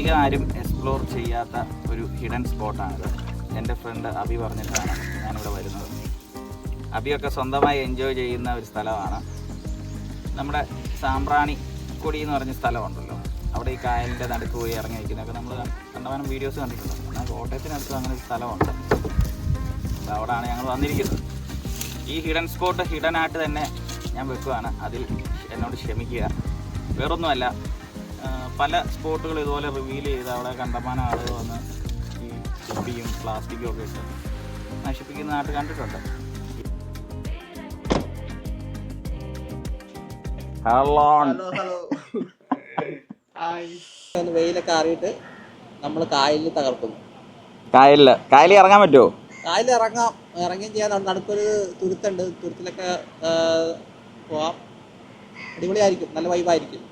Explore ചെയ്യാത്ത ഒരു hidden സ്പോട്ടാണിത് എന്റെ ഫ്രണ്ട് അബി പറഞ്ഞിട്ടാണ് ഞാനിവിടെ വരുന്നത്. അബിയൊക്കെ സ്വന്തമായി എൻജോയ് ചെയ്യുന്ന ഒരു സ്ഥലമാണ്. നമ്മുടെ സാമ്പ്രാണി കൊടി എന്ന് പറഞ്ഞ സ്ഥലമുണ്ടല്ലോ. അവിടെ ഈ കായലിന്റെ നടുക്ക് പോയി ഇറങ്ങി നിൽക്കുന്നതൊക്കെ നമ്മൾ കണ്ടമാനം വീഡിയോസ് കണ്ടിട്ടുണ്ട്. എന്നാൽ കോട്ടയത്തിനടുത്ത് അങ്ങനെ ഒരു സ്ഥലമുണ്ട്. അവിടെയാണ് ഞങ്ങൾ വന്നിരിക്കുന്നത്. ഈ ഹിഡൻ സ്പോട്ട് ഹിഡൻ ആയിട്ട് തന്നെ ഞാൻ വെക്കുകയാണ് അതിൽ എന്നോട് ക്ഷമിക്കുക. വേറൊന്നുമല്ല. പല സ്പോട്ടുകൾ ഇതുപോലെ റിവീൽ ചെയ്ത് അവിടെ കണ്ടമാനം ആളുകൾ വന്ന് ഈ കുപ്പിയും പ്ലാസ്റ്റിക്കും ഒക്കെ ഇട്ട് നശിപ്പിക്കുന്ന നാട്ടിൽ കണ്ടിട്ടുണ്ട്. ഹലോ വെയിലൊക്കെ അറിയിട്ട് നമ്മൾ കായലിൽ തകർക്കുന്നു കായലിൽ. കായലിൽ ഇറങ്ങാൻ പറ്റുമോ കായലിൽ ഇറങ്ങാം. ഇറങ്ങുകയും ചെയ്യാൻ നടുക്കൊരു തുരുത്തുണ്ട്. തുരുത്തിലൊക്കെ പോവാം. അടിപൊളിയായിരിക്കും. നല്ല വൈബായിരിക്കും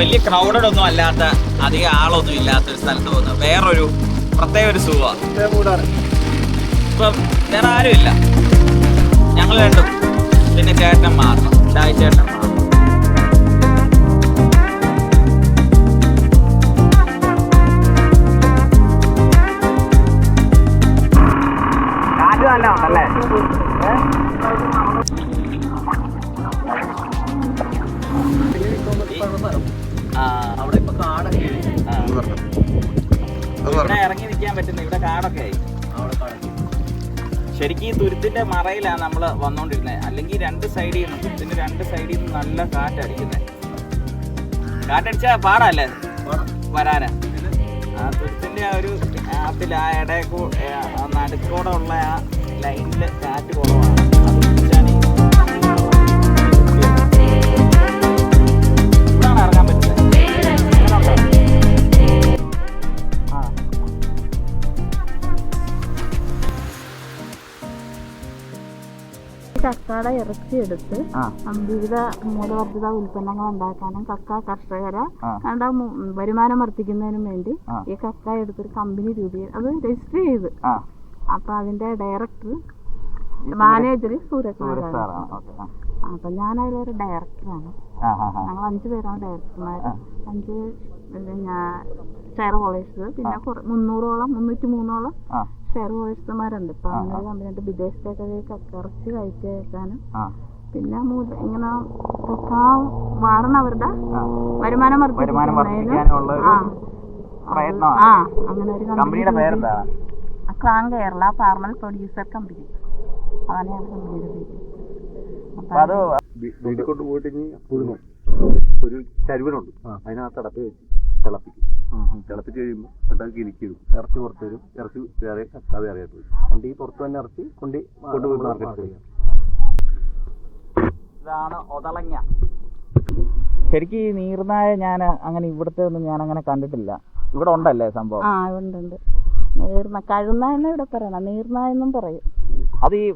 വലിയ ക്രൗഡഡ് ഒന്നും അല്ലാത്ത അധികം ആളൊന്നും ഇല്ലാത്ത ഒരു സ്ഥലത്ത് പോകുന്നത് വേറൊരു പ്രത്യേക ഒരു സുഖമാണ് ഇപ്പം വേറെ ആരും ഇല്ല. ഞങ്ങൾ രണ്ടും. പിന്നെ ചേട്ടൻ മാത്രം. ഷായി ചേട്ടൻ മാത്രം. ഉണ്ടല്ലേ? അവിടെ ഇപ്പൊ കാടൊക്കെ ഇവിടെ ഇറങ്ങി നിൽക്കാൻ പറ്റുന്ന ഇവിടെ കാടൊക്കെ ആയി ശരിക്കും ഈ തുരുത്തിന്റെ മറയിലാണ് നമ്മൾ വന്നോണ്ടിരുന്നത് അല്ലെങ്കിൽ രണ്ട് സൈഡിൽ നിന്ന് തുരുത്തിന്റെ രണ്ട് സൈഡിൽ നിന്ന് നല്ല കാറ്റടിക്കുന്നത് കാറ്റടിച്ചാ പാടല്ലേ വരാന് ആ തുരുത്തിന്റെ ആ ഒരു ആപ്പിൽ ആ ഇടയക്കൂ നടുക്കോടെ ഉള്ള ആ ലൈനിൽ കാറ്റ് കുറവാണ് കക്കയുടെ ഇറച്ചി എടുത്ത് വിവിധ മൂലവർദ്ധിത ഉൽപ്പന്നങ്ങൾ ഉണ്ടാക്കാനും കക്ക കർഷകരെ. കണ്ട വരുമാനം വർദ്ധിക്കുന്നതിനും വേണ്ടി. ഈ കക്ക എടുത്തൊരു കമ്പനി രൂപീ അത് രജിസ്റ്റർ ചെയ്ത്. അപ്പൊ അതിന്റെ ഡയറക്ടർ മാനേജർ സൂരജ് അപ്പൊ ഞാൻ അതിലൊരു ഡയറക്ടറാണ്. ഞങ്ങൾ അഞ്ചു പേരാണ് ഡയറക്ടർമാർ അഞ്ച് ഞാൻ ഷെയർ ഹോൾഡേഴ്സ്. പിന്നെ മുന്നൂറോളം മുന്നൂറ്റി മൂന്നോളം ഷെയർ ഹോൾഡേഴ്സുമാരുണ്ട് ഇപ്പൊ. അങ്ങനെ കമ്പനിയുണ്ട് വിദേശത്തേക്കൊക്കെ കുറച്ച് കക്കറച്ചി കയറ്റി അയക്കാനും ആ. പിന്നെ ഇങ്ങനെ മാറണം അവരുടെ. വരുമാനം വരുമാനം വർദ്ധിപ്പിക്കാനുള്ള ഒരു ആ, പ്രയത്നമാണ്. ആ. അങ്ങനെ ഒരു കമ്പനിയുടെ പേരെന്താ? ക്രാൻ കേരള ഫാർമൽ പ്രൊഡ്യൂസർ കമ്പനി. അതാണ് ഞാൻ കമ്പനിയുടെ പേര്. അത് വീട്ടിൽ ഒരു ചരുവനുണ്ട്. അതിനകത്ത് അടപ്പ് വെച്ച് തിളപ്പിക്കും. തിളപ്പിച്ച് കഴിയുമ്പോൾ പെട്ടെന്ന് കിലിക്കിടും ഇറച്ചി പുറത്ത് വരും. ഇറച്ചി വേറെ കക്ക വേറെ ആയിട്ട് വരും ഈ പുറത്ത് തന്നെ ഇറച്ചി കൊണ്ട് കൊണ്ടുപോയി മാർക്കറ്റ് ഇതാണ് ഒതളങ്ങ. ശരിക്ക് ഈ നീർനായ ഞാൻ അങ്ങനെ ഇവിടുത്തെ ഒന്നും ഞാൻ അങ്ങനെ കണ്ടിട്ടില്ല. ഇവിടെ ഉണ്ടല്ലേ സംഭവം? ആ ഉണ്ട് ഉണ്ട്. നീർന കഴുന്ന എന്ന് ഇവിടെ പറയണം? നീർന എന്നും പറയും. അത് ഈ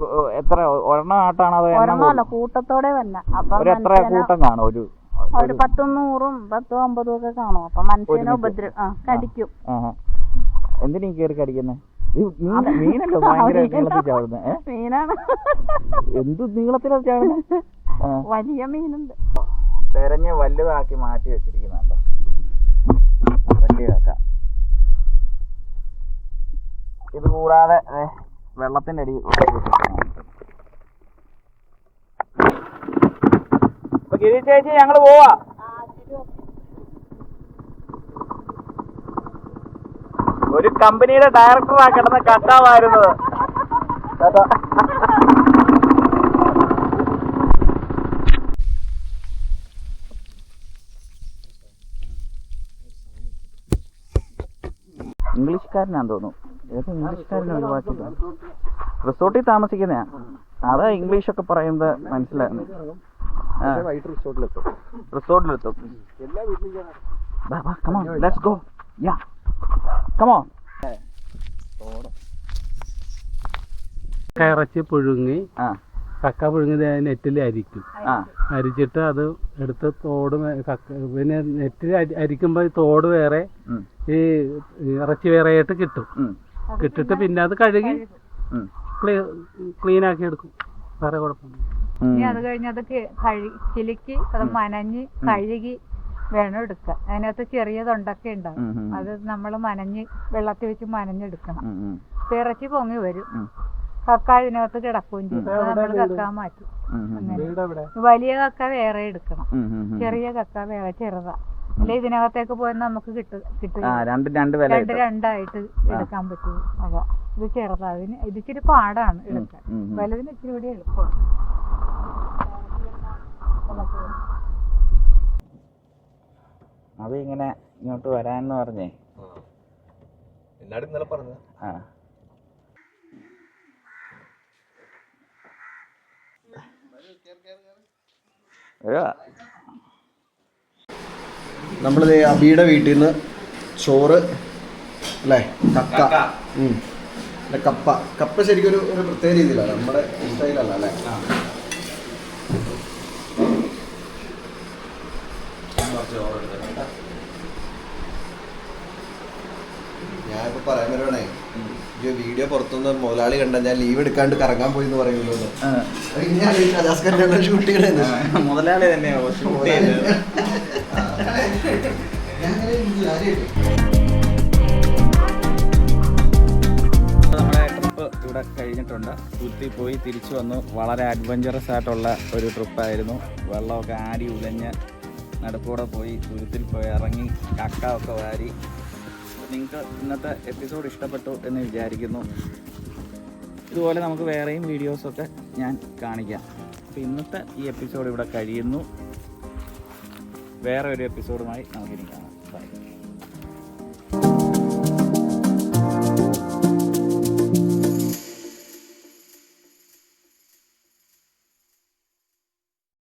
എത്ര ഒരെണ്ണം ആട്ടാണോ അതോ ഒരെണ്ണമല്ല കൂട്ടത്തോടെ വന്ന. അപ്പൊ എത്ര കൂട്ടം കാണും? ഒരു ഒരു പത്തും നൂറും പത്തും അമ്പതും ഒക്കെ കാണും. അപ്പൊ മനുഷ്യനെ. ഉപദ്ര ആ കടിക്കും. എന്തിനാ ഈ കയറി കടിക്കുന്നത് മീനല്ലോ ഭയങ്കര നീളത്തിൽ ചാടുന്നത് മീനാണ്. എന്ത് നീളത്തിലാ ചാടുന്നത് വലിയ മീനുണ്ട്. തെരഞ്ഞ് വലുതാക്കി മാറ്റി വെച്ചിരിക്കുന്നുണ്ട്? വലിയ കക്ക ഇത് കൂടാതെ വെള്ളത്തിന്റെ അടി ഗിരി ചേച്ചി ഞങ്ങൾ പോവാ. ഒരു കമ്പനിയുടെ ഡയറക്ടറാ കിടന്ന കട്ടാവായിരുന്നത്. ഇംഗ്ലീഷുകാരനാന്ന് തോന്നുന്നു. ഏത് ഇംഗ്ലീഷുകാരനെ ഒഴിവാക്കിയിട്ടുണ്ട് റിസോർട്ടിൽ താമസിക്കുന്നയാ. അതാ ഇംഗ്ലീഷൊക്കെ പറയുന്നത് മനസ്സിലാകുന്നു വൈകിട്ട് റിസോർട്ടിലെത്തും. റിസോർട്ടിലെത്തും. എല്ലാ വീട്ടിലും വാ വാ come on let's go yeah come on ഇറച്ചി പുഴുങ്ങി ആ. കക്ക പുഴുങ്ങി നെറ്റിൽ അരിക്കും. ആ. അരിച്ചിട്ട് അത് എടുത്ത് തോട് കക്ക പിന്നെ നെറ്റിൽ അരിക്കുമ്പോ തോട് വേറെ ഈ ഇറച്ചി വേറെ ആയിട്ട് കിട്ടും. കിട്ടിട്ട് പിന്നെ അത് കഴുകി ക്ലീൻ ആക്കി എടുക്കും. വേറെ കുഴപ്പമൊന്നും ഉം. ഇനി അത് കഴിഞ്ഞ് അത് കഴി ചിലുക്കി അത് മനഞ്ഞ് കഴുകി വേണം എടുക്കാൻ അതിനകത്ത് ചെറിയ തൊണ്ടൊക്കെ ഉണ്ടാവും. അത് നമ്മൾ മനഞ്ഞ് വെള്ളത്തിൽ വെച്ച് മനഞ്ഞെടുക്കണം. ഇറച്ചി പൊങ്ങി വരും. കക്ക ഇതിനകത്ത് കിടക്കുകയും ചെയ്യും നമ്മൾ കക്ക മാറ്റും. അങ്ങനെ. വലിയ കക്ക വേറെ എടുക്കണം. ചെറിയ കക്ക വേറെ ചെറുതാ. അല്ലെ ഇതിനകത്തേക്ക് പോയാൽ നമുക്ക് കിട്ടും കിട്ടും. ആ രണ്ട് രണ്ട് വില രണ്ട് രണ്ടായിട്ട് എടുക്കാൻ പറ്റും. അതാ. ഇത് ചെറുതാ. അതിന് ഇത് ഇച്ചിരി പാടാണ് എടുക്കാൻ. വലുതിന് ഇച്ചിരി കൂടി എളുപ്പമാണ്. അത് ഇങ്ങനെ ഇങ്ങോട്ട് വരാന്ന് പറഞ്ഞേ. എന്നോട് ഇന്നലെ പറഞ്ഞു ആ. നമ്മളിത് അബിയുടെ വീട്ടിൽ നിന്ന് ചോറ് അല്ലേ കക്ക. ഉം. അല്ല, കപ്പ. കപ്പ ശരിക്കും ഒരു ഒരു പ്രത്യേക രീതിയിലല്ല നമ്മുടെ സ്റ്റൈലല്ല അല്ലേ? ഞാനിപ്പോ പറയാൻ വരുവാണേ ഈ വീഡിയോ പുറത്തുനിന്ന് മുതലാളി കണ്ട ഞാൻ ലീവ് എടുക്കാണ്ട് കറങ്ങാൻ പോയി എന്ന്. പറയുമല്ലോ ഷൂട്ട് ചെയ്യണേ ആ, മുതലാളി തന്നെയോ ഷൂട്ട് ചെയ്തത്. ഇവിടെ കഴിഞ്ഞിട്ടുണ്ട്. കുത്തി പോയി തിരിച്ചു വന്നു. വളരെ അഡ്വഞ്ചറസ് ആയിട്ടുള്ള ഒരു ട്രിപ്പായിരുന്നു വെള്ളമൊക്കെ ആടി ഉലഞ്ഞ് നടുക്കൂടെ പോയി തുരുത്തിൽ പോയി ഇറങ്ങി കക്ക ഒക്കെ വാരി നിങ്ങൾക്ക് ഇന്നത്തെ എപ്പിസോഡ് ഇഷ്ടപ്പെട്ടു എന്ന് വിചാരിക്കുന്നു. ഇതുപോലെ നമുക്ക് വേറെയും വീഡിയോസൊക്കെ ഞാൻ കാണിക്കാം. അപ്പോൾ ഇന്നത്തെ ഈ എപ്പിസോഡ് ഇവിടെ കഴിയുന്നു. വേറെ ഒരു എപ്പിസോഡുമായി നമുക്കിനി കാണാം.